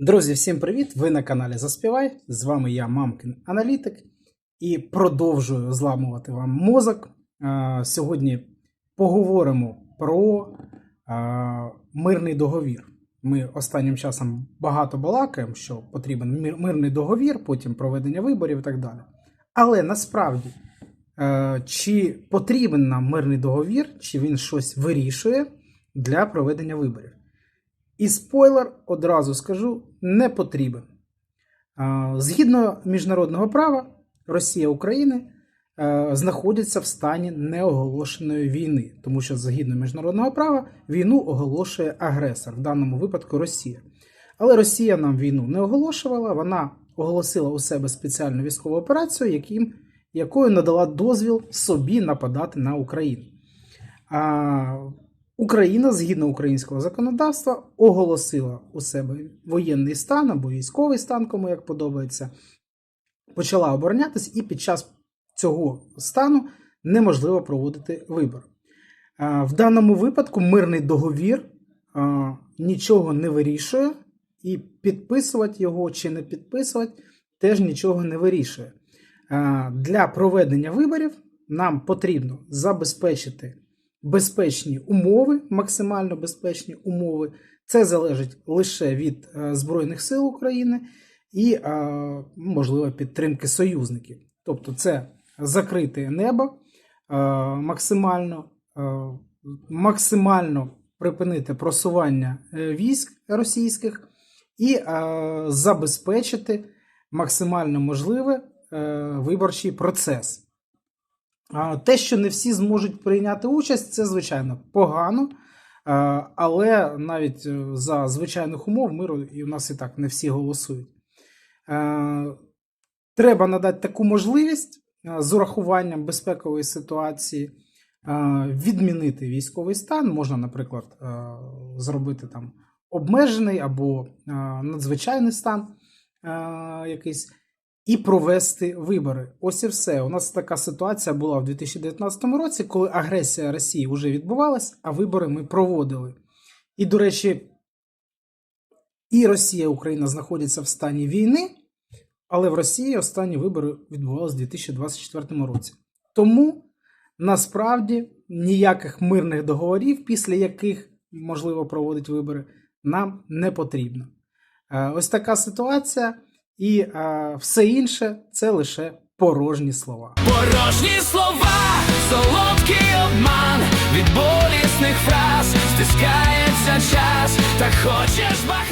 Друзі, всім привіт! Ви на каналі Заспівай. З вами я, Мамкин Аналітик, і продовжую зламувати вам мозок. Е, Сьогодні поговоримо про е, мирний договір. Ми останнім часом багато балакаємо, що потрібен мирний договір, потім проведення виборів і так далі. Але насправді, е, чи потрібен нам мирний договір, чи він щось вирішує для проведення виборів? І спойлер одразу скажу, не потрібен. Згідно міжнародного права, Росія України е, знаходяться в стані неоголошеної війни, тому що згідно міжнародного права війну оголошує агресор, в даному випадку Росія. Але Росія нам війну не оголошувала, вона оголосила у себе спеціальну військову операцію, яким, якою надала дозвіл собі нападати на Україну. Україна, згідно українського законодавства, оголосила у себе воєнний стан або військовий стан, кому як подобається, почала оборонятись, і під час цього стану неможливо проводити вибори. В даному випадку мирний договір нічого не вирішує, і підписувати його чи не підписувати теж нічого не вирішує. Для проведення виборів нам потрібно забезпечити безпечні умови, максимально безпечні умови. Це залежить лише від е, Збройних сил України і, е, можливо, підтримки союзників. Тобто, це закрите небо е, максимально, максимально припинити просування військ російських і забезпечити максимально можливе виборчий процес. Те, що не всі зможуть прийняти участь, це звичайно погано. Але навіть е, за звичайних умов миру і у нас і так не всі голосують. Треба надати таку можливість з урахуванням безпекової ситуації відмінити військовий стан. Можна, наприклад, зробити там обмежений або надзвичайний стан якийсь і провести вибори. Ось і все. У нас така ситуація була в 2019 році, коли агресія Росії вже відбувалась, а вибори ми проводили. І, до речі, і Росія, і Україна знаходяться в стані війни, але в Росії останні вибори відбувалися в 2024 році. Тому насправді ніяких мирних договорів, після яких можливо проводити вибори, нам не потрібно. Е, Ось така ситуація. І е, все інше це лише порожні слова. Порожні слова, солодкий обман від болісних фраз стискається час, та хочеш бахнути.